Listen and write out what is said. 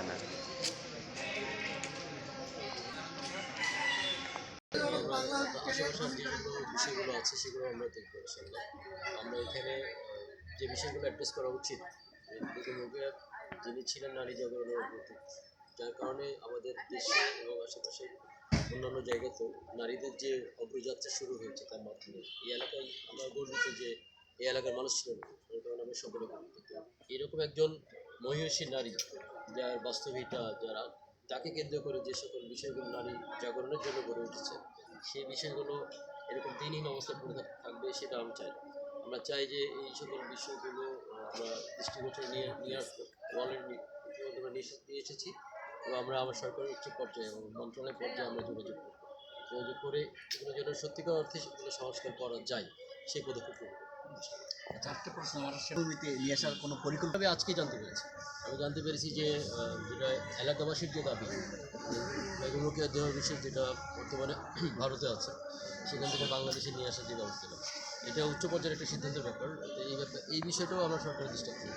না। বিষয়গুলো আছে, সেগুলো আমরা দেখব আমরা এখানে যে বিষয়গুলো অ্যাড্রেস করা উচিত যিনি ছিলেন নারী জাগরণের প্রতীক যার কারণে আমাদের দেশে এবং আশেপাশে অন্যান্য জায়গাতেও নারীদের যে অগ্রযাত্রা শুরু হয়েছে তার মাধ্যমে, এই এলাকায় আমরা গর্বিত যে এই এলাকার মানুষ ছিলেন, তার কারণে আমরা সকলে গর্বিত। এরকম একজন মহিষী নারী যার বাস্তবিকতা যারা তাকে কেন্দ্র করে যে সকল বিষয়গুলো নারী জাগরণের জন্য গড়ে উঠেছে সেই বিষয়গুলো এরকম দিনহীন অবস্থায় পড়ে থাকবে সেটা আমি চাই। আমরা চাই যে এই সকল বিষয়গুলো আমরা দৃষ্টিগোচরে নিয়ে নিয়ে আসব ইতিমধ্যে আমরা নিয়ে এসেছি এবং আমরা আমার সরকারের উচ্চ পর্যায়ে এবং মন্ত্রণালয় পর্যায়ে আমরা যোগাযোগ করব। যোগাযোগ করে এগুলো যেন সত্যিকার অর্থে সেগুলো সংস্কার করা যায় সেই পদক্ষেপ করব চারটে প্রশ্ন আমার ভূমিতে নিয়ে আসার কোনো পরিকল্পনা আজকে জানতে পেরেছি। জানতে পেরেছি যে যেটা এলাকাবাসীর যে দাবি বেগম রোকেয়ার দেহ বিশেষ যেটা বর্তমানে ভারতে আছে সেখান থেকে বাংলাদেশে নিয়ে আসার যে ব্যবস্থা এটা উচ্চ পর্যায়ের একটা সিদ্ধান্তের ব্যাপার। এই ব্যাপার এই বিষয়টাও আমরা সরকারের দৃষ্টি রাখছি।